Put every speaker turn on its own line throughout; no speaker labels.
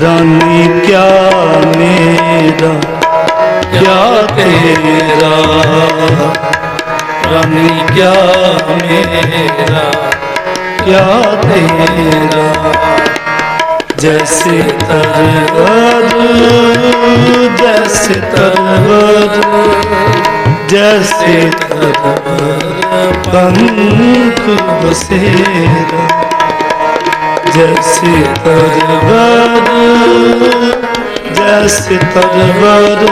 ਪ੍ਰਾਨੀ ਕਿਆ ਮੇਰਾ, ਕਿਆ ਤੇਰਾ? ਪ੍ਰਾਨੀ ਕਿਆ ਮੇਰਾ, ਕਿਆ ਤੇਰਾ? ਜੈਸੇ ਤਰਵਰ ਜੈਸੇ ਤਰਵਰ ਜੈਸੇ ਤਰਵਰ ਪੰਖ ਬਸੇਰਾ। ਜਸ ਤਰਵਰ ਜਸ ਤਰਵਰ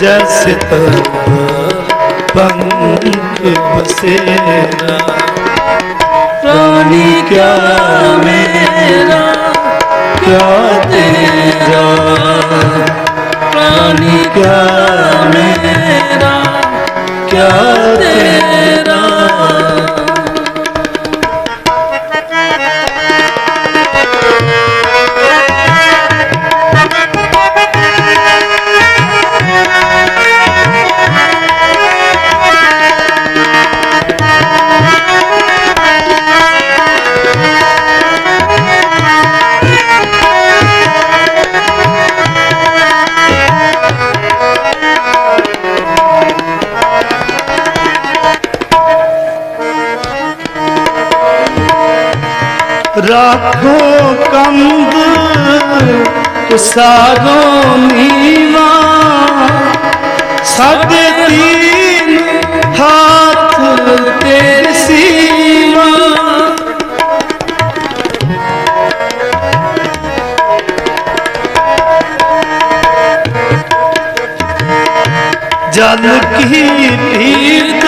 ਜਸ ਤਰਵਰ ਪੰਖ ਬਸੇਰਾ ਰਾਣੀ ਕਿਆ ਮੇਰਾ ਕਿਆ ਤੇਰਾ ਰਾਣੀ ਕਿਆ ਮੇਰਾ ਕਿਆ ਤੇਰਾ રાખો કંદ સારો ਨੀਵਾ ਸਾਡੇ ਤੀਨ ਹੱਥ ਤੇਰੇ ਸੀਵਾ ਜਲ ਕੀ ਭੀਰਤ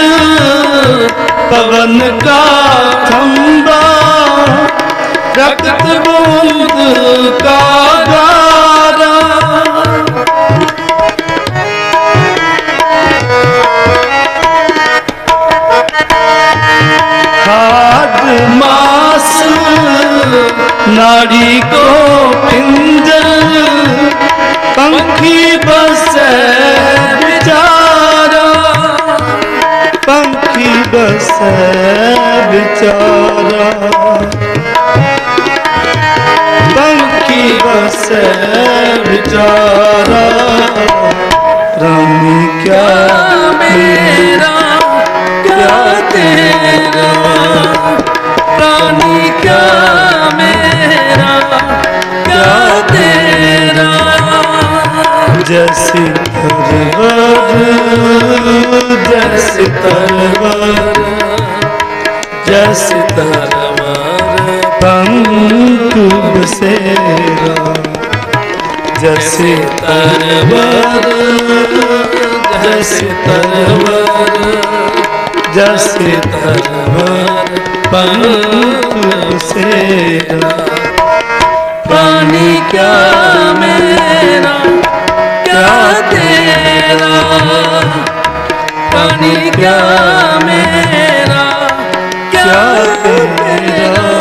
ਪਵਨ ਕਾ ਖੰਬਾ ਰਕਤ ਬੂਦ ਕਾ ਗਾਰਾ। ਖਾਦ ਮਾਸ ਨਾੜੀ ਕੋ ਪਿੰਜਰ ਵਿਚਾਰਾ। ਵਸੈ ਵਿਚਾਰਾ। ਰਾਮ ਕਿਆ ਮੇਰਾ ਕਿਆ ਤੇਰਾ?
ਰਾਣੀ ਕਿਆ ਮੇਰਾ ਕਿਆ ਤੇਰਾ?
ਜੈਸੀ ਤਰਵਰ ਜੈਸੀ ਤਰਵਰ ਜੈਸੀ ਤਰਵਰ पंख बसेरा जैसे तरवर जैसे तरवर जैसे तरवर पंख बसेरा
प्राणी क्या मेरा क्या तेरा प्राणी क्या मेरा क्या
क्या तेरा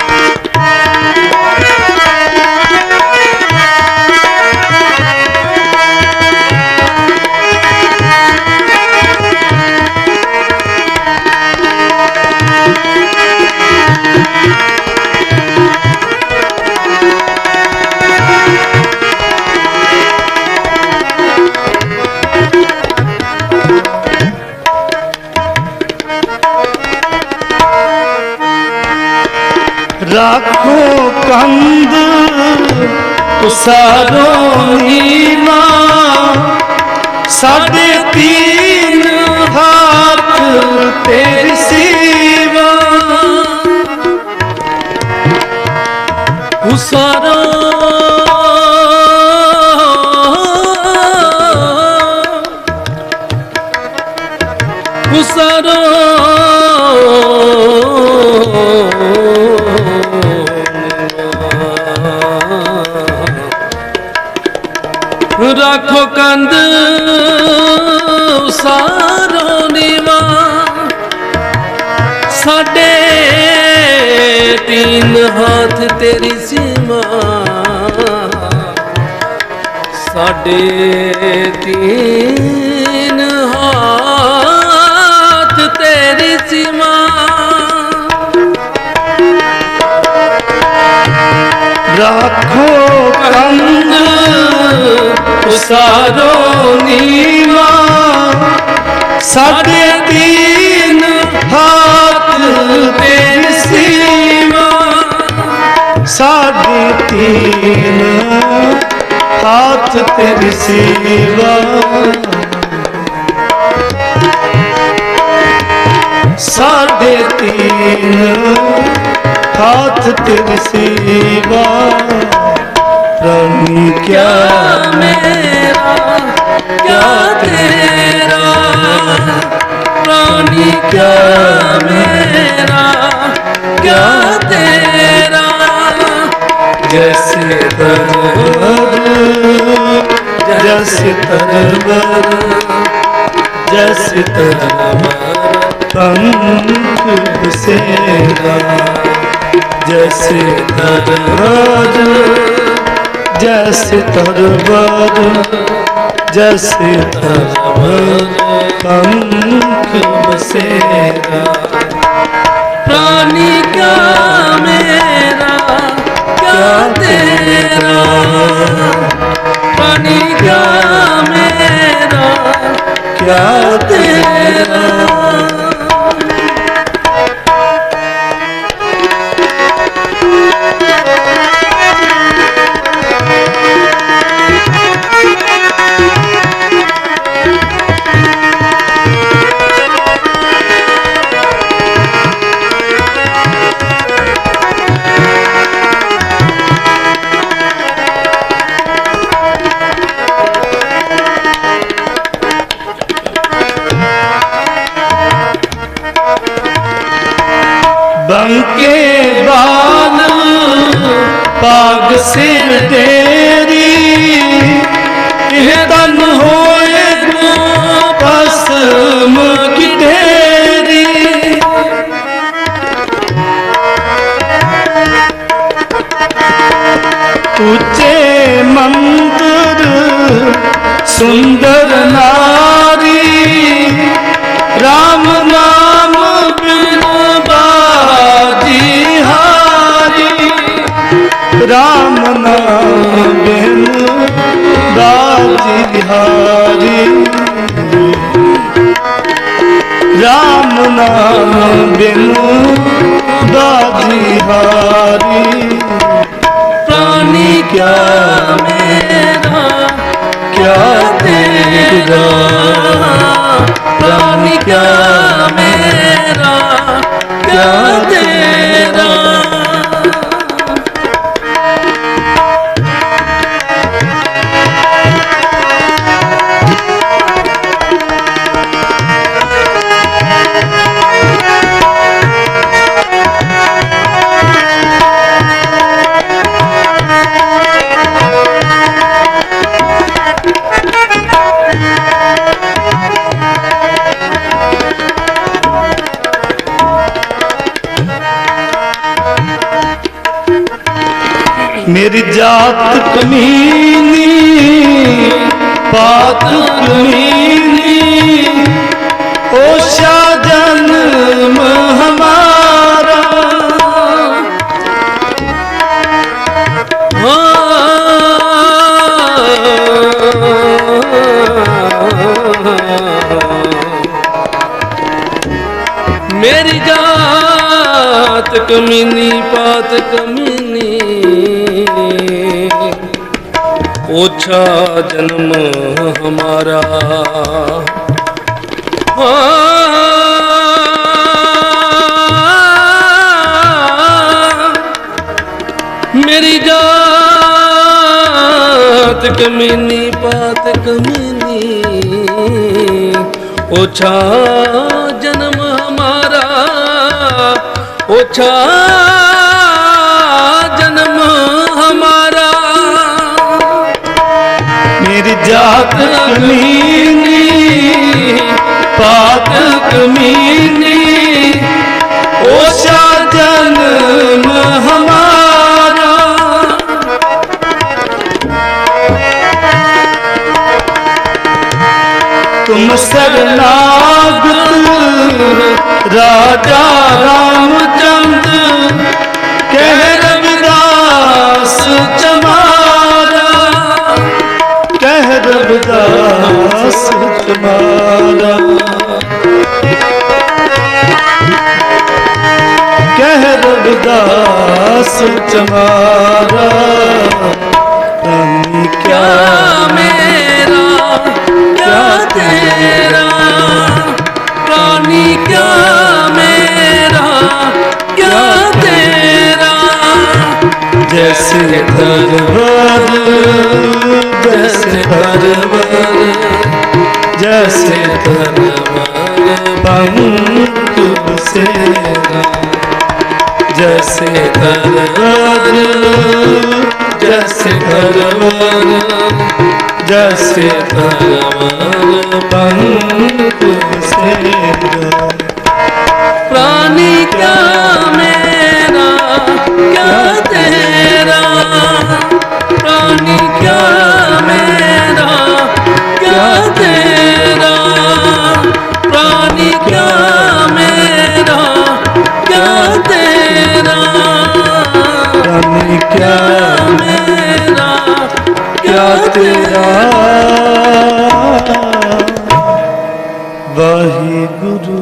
રાખો કંદ સારો નીલા ਸਾਡੇ ਤੀਨ ਹੱਥ ਤੇਰੀ ਸੇਵਾ
ਹੁਸਾਰਾ ਸਾਡੇ ਤੀਨ ਹੱਥ ਤੇਰੀ ਸੀਮਾ। ਸਾਡੇ ਤੀਨ ਹੱਥ ਤੇਰੀ ਸੀਮਾ।
ਰੱਖੋ ਕੰਦ ਉਸਾਰੋ ਨੀਵਾ। ਸਾਡੇ ਤੀਨ ਹੱਥ ਤੇ ਸੀਵਾ ਸਾਡੇ ਤੀਨ ਹੱਥ ਤੇਰੀ ਸੇਵਾ ਸਾਡੇ ਤੀਨ ਹੱਥ ਤੇਰੀ ਸੇਵਾ ਪ੍ਰਣੀ ਕਿਆ
ਮੇਰਾ ਕਿਆ ਤੇਰਾ। ਪ੍ਰਾਣੀ ਕਿਆ ਮੇਰਾ, ਕਿਆ ਤੇਰਾ?
ਜੈਸੇ ਤਰਵਰ ਜੈਸੇ ਤਰਵਰ ਜੈਸੇ ਤਰਵਰ ਪੰਖ ਬਸੇਰਾ ਜੈਸੇ ਤਰਵਰ ਜੈਸੇ ਤਰਵਰ ਜੈਸੇ ਤਰਵਰ ਪੰਖ ਪਾਗ ਸਿਰ ਤੇਰੀ ਇਹ ਤਨ ਹੋਏ ਪਸਮ ਕੀ ਢੇਰੀ ਉੱਚੇ ਮੰਦਰ ਸੁੰਦਰ ਜੀ ਹਾਰੀ ਰਾਮ ਨਾਮ ਬਿਨ ਬਾਜੀ ਹਾਰੀ
ਪ੍ਰਾਣੀ
ਕਿਆ
ਮੇਰਾ,
ਕਿਆ ਤੇਰਾ।
ਪ੍ਰਾਣੀ ਕਿਆ ਮੇਰਾ, ਕਿਆ
ਮੇਰੀ ਜਾਤ ਕਮੀਨੀ ਬਾਤ ਕਮੀਨੀ ਓਸ਼ਾ ਜਨਮ ਹਮਾਰਾ।
ਮੇਰੀ ਜਾਤ ਕਮੀਨੀ ਪਾਤ ਕਮੀਨੀ ओछा जन्म हमारा हाँ, मेरी जात कमीनी पात कमीनी ओछा जन्म हमारा ओछा
ਮੇਰੀ ਕਮੀਨੀ ਪਾਤ ਕਮੀਨੀ ਓਸ਼ਾ ਜਨਮ ਹਮਾਰਾ ਤੁਮ ਸਰਨਾਗਤ ਰਾਜਾ ਕਮਾਲਾ ਕਹਿ ਰਵਿਦਾਸ ਚਮਾਰਾ। ਤਨ
ਕਿਆ ਮੇਰਾ,
ਕਿਆ
ਤੇਰਾ। ਰਾਨੀ ਕਿਆ ਮੇਰਾ, ਕਿਆ ਤੇਰਾ। ਜੈਸੇ ਦਰਬਾਰ
ਜੈਸੇ ਦਰਬਾਰ जैसे धरवर जैसे पंख बसेरा जैसे धरवर जैसे धरवर जैसे धरवर पंख बसेरा tudo.